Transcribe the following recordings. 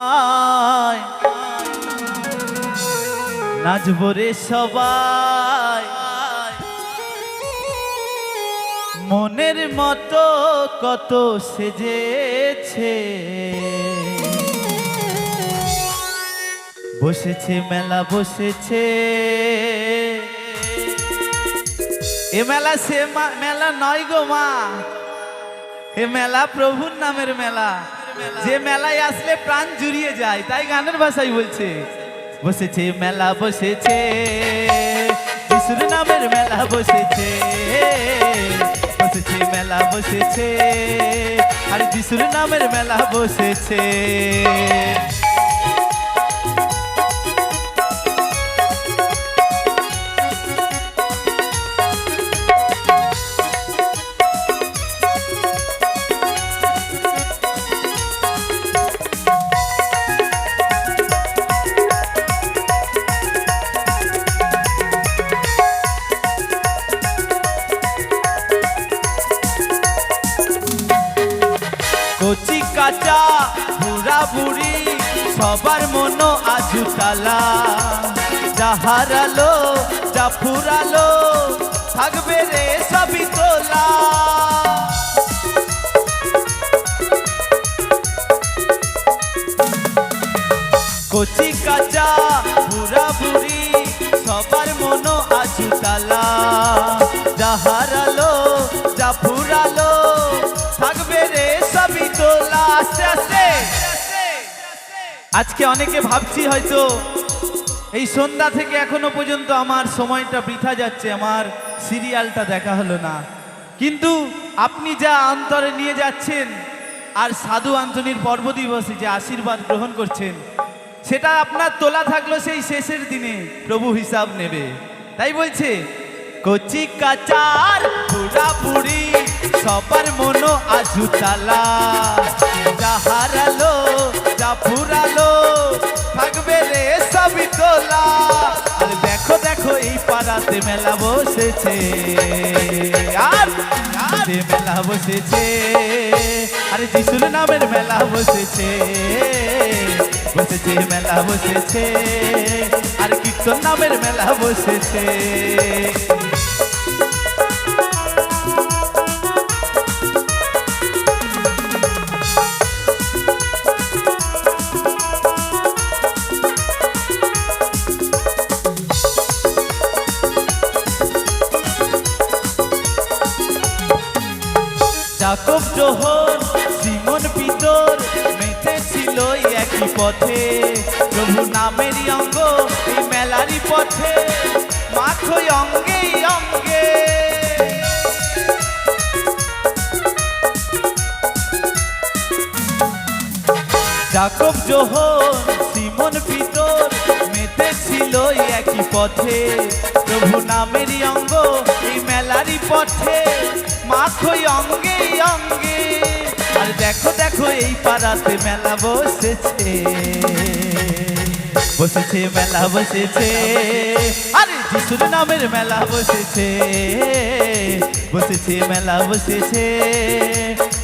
আয়। নাচবো রে সবাই। মনের মতো কত সেজেছে। বসেছে মেলা, বসেছে। এ মেলা সে মেলা নয় গো মা। এ মেলা প্রভুর নামের মেলা। যে মেলায় আসলে প্রাণ জুড়িয়ে যায়, তাই গানের ভাষাই বলছে। বসেছে, মেলা বসেছে, যিশুর নামের মেলা বসেছে। বসেছে, মেলা বসেছে, আর যিশুর নামের মেলা বসেছে। কাঁচা বুড়া বুড়ি সবার মন আছু তালা যা হারালো যা ফুরালো, থাকবে রে সবই তোলা। কচি কাঁচা আজকে অনেকে ভাবছি হয়তো এই সন্ধ্যা থেকে এখনও পর্যন্ত আমার সময়টা বৃথা যাচ্ছে, আমার সিরিয়ালটা দেখা হলো না। কিন্তু আপনি যা অন্তরে নিয়ে যাচ্ছেন, আর সাধু আন্তনির পর্ব দিবসে যে আশীর্বাদ গ্রহণ করছেন, সেটা আপনার তোলা থাকল সেই শেষের দিনে, প্রভু হিসাব নেবে। তাই বলছে, কচি কাচার, বুড়ি সবার মনো আজু তালা যা যা ফুরালো, থাকবে রে সবই তোলা। আর দেখো দেখো, এই পাড়াতে মেলা বসেছে। আর মেলা বসেছে। আরে যিশুর নামের মেলা বসেছে। বসেছে, মেলা বসেছে। আর কীর্তন নামের মেলা বসেছে। জাকব জোহর সিমন পিতর মেতে ছিল একই পথে। প্রভু নামেরই অঙ্গ এই মেলারই পথে। মাখই অঙ্গে অঙ্গে। জাকব জোহর সিমন পিতর মেতে ছিল একই পথে। প্রভু নামেরই অঙ্গ এই মেলারই পথে। মাখই অঙ্গে অঙ্গে। আর দেখো দেখো, এই পাড়াতে মেলা বসেছে। বসেছে, মেলা বসেছে। আরে যিশুর নামের মেলা বসেছে। বসেছে, মেলা বসেছে।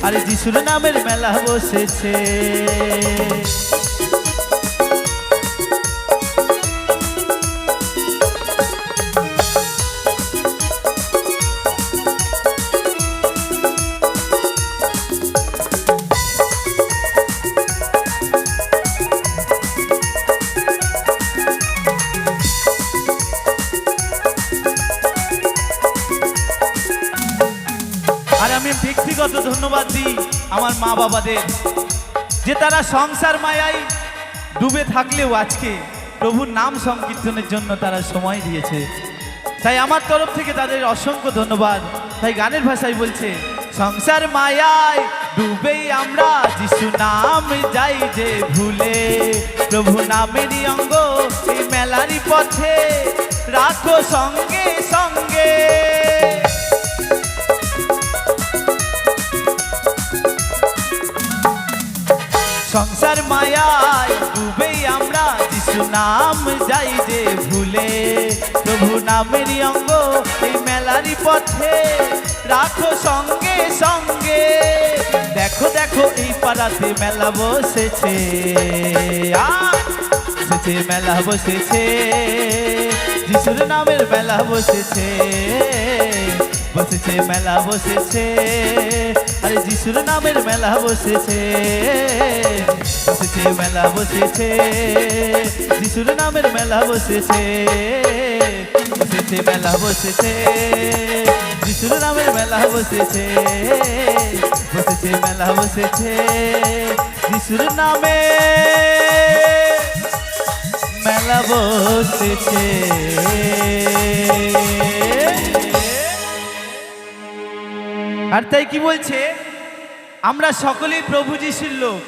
আরে যিশুর নামের মেলা বসেছে। ব্যক্তিগত ধন্যবাদ দিই আমার মা বাবাদের, যে তারা সংসার মায়ায় ডুবে থাকলেও আজকে প্রভুর নাম সংকীর্তনের জন্য তারা সময় দিয়েছে। তাই আমার তরফ থেকে তাদের অসংখ্য ধন্যবাদ। তাই গানের ভাষায় বলছে, সংসার মায়ায় ডুবেই আমরা যিশু নাম যাই যে ভুলে। প্রভু নামেরই অঙ্গ এই মেলারই পথে রাখো সঙ্গে সঙ্গে। নাম যাই যে ভুলে। প্রভু নামের অঙ্গ এই মেলারই পথে রাখো সঙ্গে সঙ্গে। দেখো দেখো, এই পাড়াতে মেলা বসেছে! বসেছে, মেলা বসেছে। যিশুর নামের মেলা বসেছে। বসেছে, মেলা বসেছে। আরে যিশুর নামের মেলা বসেছে বসেছে, মেলা বসেছে। যিশুর নামের মেলা বসেছে বসেছে, মেলা বসেছে। যিশুর নামের মেলা বসেছে বসেছে, মেলা বসেছে। যিশুর নামে মেলা বসেছে। আর তাই কি বলছে? আমরা সকলেই প্রভু যিশুর লোক।